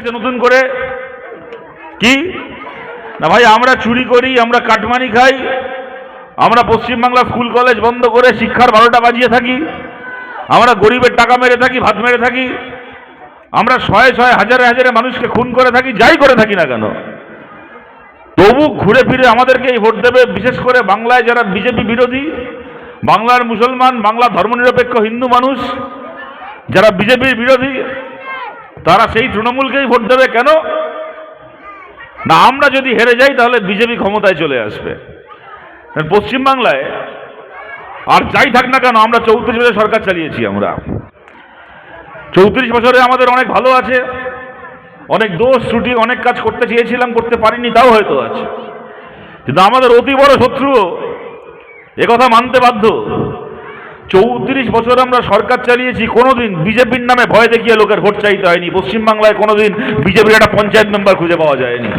আছে নতুন করে? কি? না ভাই, আমরা চুরি করি, আমরা কাটমানি খাই, আমরা পশ্চিমবাংলা স্কুল কলেজ বন্ধ করে শিক্ষার বারোটা বাজিয়ে থাকি, আমরা গরিবের টাকা মেরে থাকি, ভাত মেরে থাকি, আমরা শয়ে শয়ে হাজারে হাজারে মানুষকে খুন করে থাকি, যাই করে থাকি না কেন? তবু ঘুরে ফিরে আমাদেরকেই ভোট দেবে, বিশেষ করে বাংলায় যারা বিজেপি বিরোধী, বাংলার মুসলমান, বাংলা ধর্মনিরপেক্ষ হিন্দু মানুষ, যারা বিজেপির বিরোধী তারা সেই তৃণমূলকেই ভোট দেবে কেন? না, আমরা যদি হেরে যাই, তাহলে বিজেপি ক্ষমতায় চলে আসবে। পশ্চিমবাংলায় আর যাই থাক না কেন, আমরা চৌত্রিশ বছর সরকার চালিয়েছি আমরা। চৌত্রিশ বছরে আমাদের অনেক ভালো আছে, অনেক দোষ, ত্রুটি, অনেক কাজ করতে চেয়েছিলাম, করতে পারিনি, তাও হয়তো আছে। কিন্তু আমাদের অতি বড় শত্রু একথা মানতে বাধ্য। চৌত্রিশ বছর আমরা সরকার চালিয়েছি, কোনোদিন বিজেপির নামে ভয় দেখিয়ে লোকের ভোট চাইতে হয়নি। পশ্চিমবাংলায় কোনোদিন বিজেপির একটা পঞ্চায়েত মেম্বার খুঁজে পাওয়া যায়নি।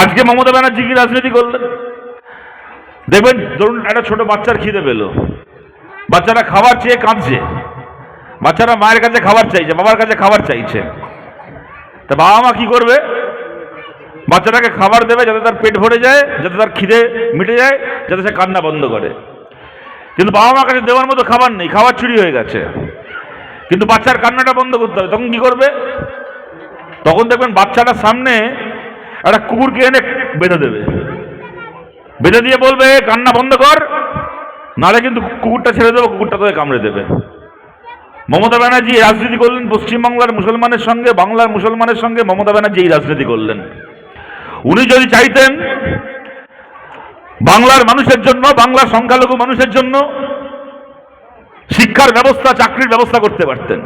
আজকে মমতা ব্যানার্জি কি রাজনীতি করলেন? দেখবেন, ধরুন একটা ছোট বাচ্চার খিদে পেল। বাচ্চারা খাবার চেয়ে কাঁদছে। বাচ্চারা মায়ের কাছে খাবার চাইছে, বাবার কাছে খাবার চাইছে। তা বাবা মা কি করবে? বাচ্চাটাকে খাবার দেবে যাতে তার পেট ভরে যায়, যাতে তার খিদে মিটে যায়, যাতে সে কান্না বন্ধ করে। কিন্তু বাবা মার কাছে দেওয়ার মতো খাবার নেই, খাবার চুরি হয়ে গেছে। কিন্তু বাচ্চার কান্নাটা বন্ধ করতে হবে, তখন কি করবে? তখন দেখবেন বাচ্চাটার সামনে একটা কুকুরকে এনে বেঁধে দেবে। বেঁধে দিয়ে বলবে, কান্না বন্ধ কর, নাহলে কিন্তু কুকুরটা ছেড়ে দেবো, কুকুরটা তোকে কামড়ে দেবে। মমতা ব্যানার্জি রাজনীতি করলেন পশ্চিমবাংলার মুসলমানের সঙ্গে, বাংলার মুসলমানের সঙ্গে মমতা ব্যানার্জি এই রাজনীতি করলেন। উনি যদি চাইতেন বাংলার মানুষের জন্য, বাংলার সংখ্যালঘু মানুষের জন্য শিক্ষার ব্যবস্থা, চাকরির ব্যবস্থা করতে পারতেন।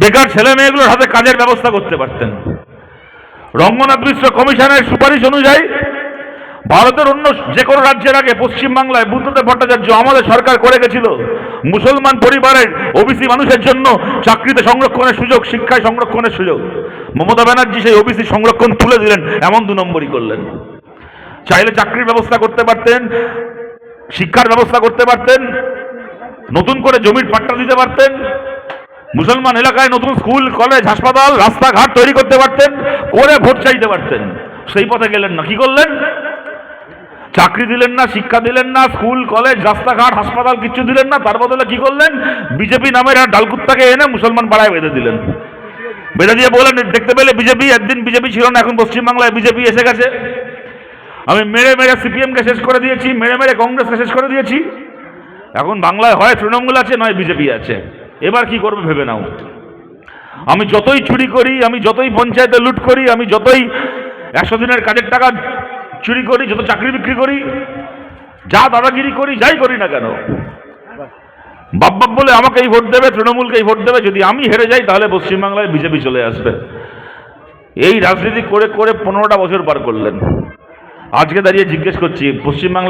বেকার ছেলে মেয়েগুলোর হাতে কাজের ব্যবস্থা করতে পারতেন। রঙ্গনাথ মিশ্র কমিশনের সুপারিশ অনুযায়ী ভারতের অন্য যে কোনো রাজ্যের আগে পশ্চিমবাংলায় বুদ্ধদেব ভট্টাচার্য আমাদের সরকার করে গেছিল। মুসলমান পরিবারের ওবিসি মানুষের জন্য চাকরিতে সংরক্ষণের সুযোগ, শিক্ষায় সংরক্ষণের সুযোগ। মমতা ব্যানার্জি সেই ওবিসি সংরক্ষণ তুলে দিলেন, এমন দু নম্বরই করলেন। চাইলে চাকরির ব্যবস্থা করতে পারতেন, শিক্ষার ব্যবস্থা করতে পারতেন, নতুন করে জমির পাট্টা দিতে পারতেন, মুসলমান এলাকায় নতুন স্কুল, কলেজ, হাসপাতাল, রাস্তাঘাট তৈরি করতে পারতেন, করে ভোট চাইতে পারতেন। সেই পথে গেলেন না। কি করলেন? চাকরি দিলেন না, শিক্ষা দিলেন না, স্কুল, কলেজ, রাস্তাঘাট, হাসপাতাল কিছু দিলেন না। তার বদলে কি করলেন? বিজেপি নামের ডালকুত্তাকে এনে মুসলমান পাড়ায় বেঁধে দিলেন। বেঁধে দিয়ে বলেন, দেখতে পেলে বিজেপি, একদিন বিজেপি ছিল না, এখন পশ্চিমবাংলায় বিজেপি এসে গেছে। আমি মেরে মেরে সিপিএমকে শেষ করে দিয়েছি, মেরে মেরে কংগ্রেসকে শেষ করে দিয়েছি। এখন বাংলায় হয় তৃণমূল আছে, নয় বিজেপি আছে। এবার কি করবে ভেবে নাও। আমি যতই চুরি করি, আমি যতই পঞ্চায়েতে লুট করি, আমি যতই একশো দিনের কাজের টাকা চুরি করি, যত চাকরি বিক্রি করি, যা দাদাগিরি করি, যাই করি না কেন? বাপ বাপ বলে আমাকেই ভোট দেবে, তৃণমূলকেই ভোট দেবে। যদি আমি হেরে যাই, তাহলে পশ্চিমবাংলায় বিজেপি চলে আসবে। এই রাজনীতি করে করে পনেরোটা বছর পার করলেন। আজকে দাঁড়িয়ে জিজ্ঞেস করছি পশ্চিমবাংলা